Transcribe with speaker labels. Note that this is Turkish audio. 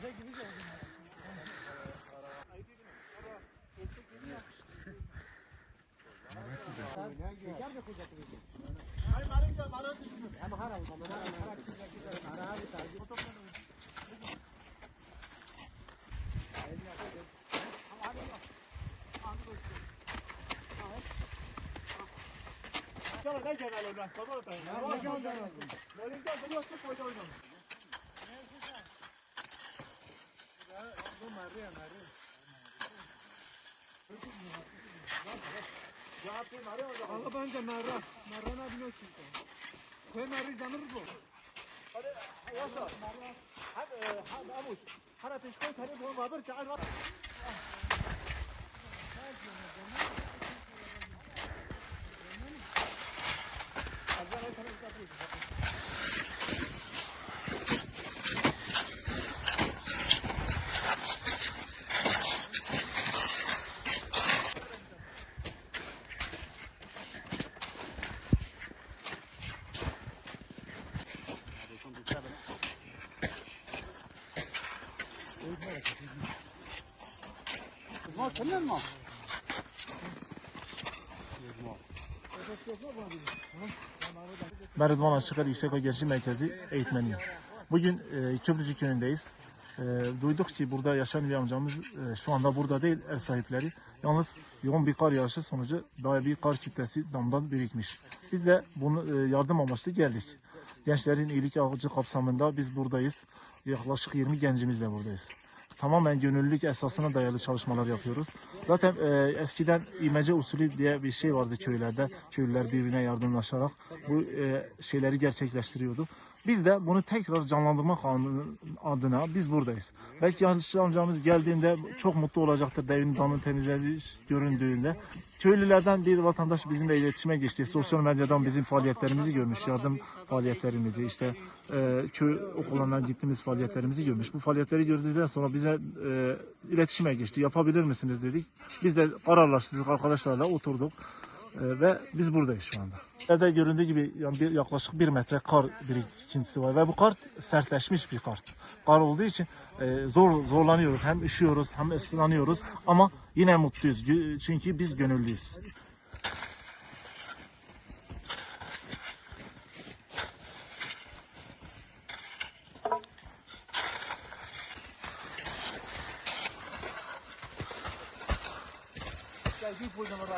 Speaker 1: Gece gidince oldum. Ayıp edin. Baba. Ölçek yeni yapmıştı. Şeker de kuzak edecek. Hayır, bari gidelim. Bari gidelim. Ama hara o zaman. Hara hara. Hara hara. Çabuk ne genel olmaz, baba da. Ne genel olmaz. Ne genel olmaz, koyda oynamış. Allah bence merra. Merra ne bilmiyor çünkü. Koy merri zanır bu. Tanıyor musun?
Speaker 2: Ben Rıdvan Açıkar Yüksek Öğrenci Merkezi eğitmeniyim. Bugün e, Köprücük köyündeyiz. E, duyduk ki burada yaşayan bir amcamız e, şu anda burada değil ev sahipleri. Yalnız yoğun bir kar yağışı sonucu bayağı bir kar kütlesi damdan birikmiş. Biz de bunu e, yardım amaçlı geldik. Gençlerin iyilik ağacı kapsamında biz buradayız. Yaklaşık 20 gencimizle buradayız. Tamamen gönüllülük esasına dayalı çalışmalar yapıyoruz. Zaten e, eskiden imece usulü diye bir şey vardı köylerde. Köylüler birbirine yardımlaşarak bu e, şeyleri gerçekleştiriyordu. Biz de bunu tekrar canlandırmak adına biz buradayız. Belki yaşlı amcamız geldiğinde çok mutlu olacaktır devin damını temizlediği göründüğünde. Köylülerden bir vatandaş bizimle iletişime geçti. Sosyal medyadan bizim faaliyetlerimizi görmüş. Yardım faaliyetlerimizi işte e, köy okullarına gittiğimiz faaliyetlerimizi görmüş. Bu faaliyetleri gördükten sonra bize e, iletişime geçti. Yapabilir misiniz dedik. Biz de kararlaştırdık arkadaşlarla oturduk. Ee, ve biz buradayız şu anda. Nerede göründüğü gibi yaklaşık bir metre kar birikintisi var ve bu kar sertleşmiş bir kar. Kar olduğu için e, zor zorlanıyoruz. Hem üşüyoruz hem ıslanıyoruz ama yine mutluyuz. Çünkü biz gönüllüyüz.
Speaker 1: you put them on the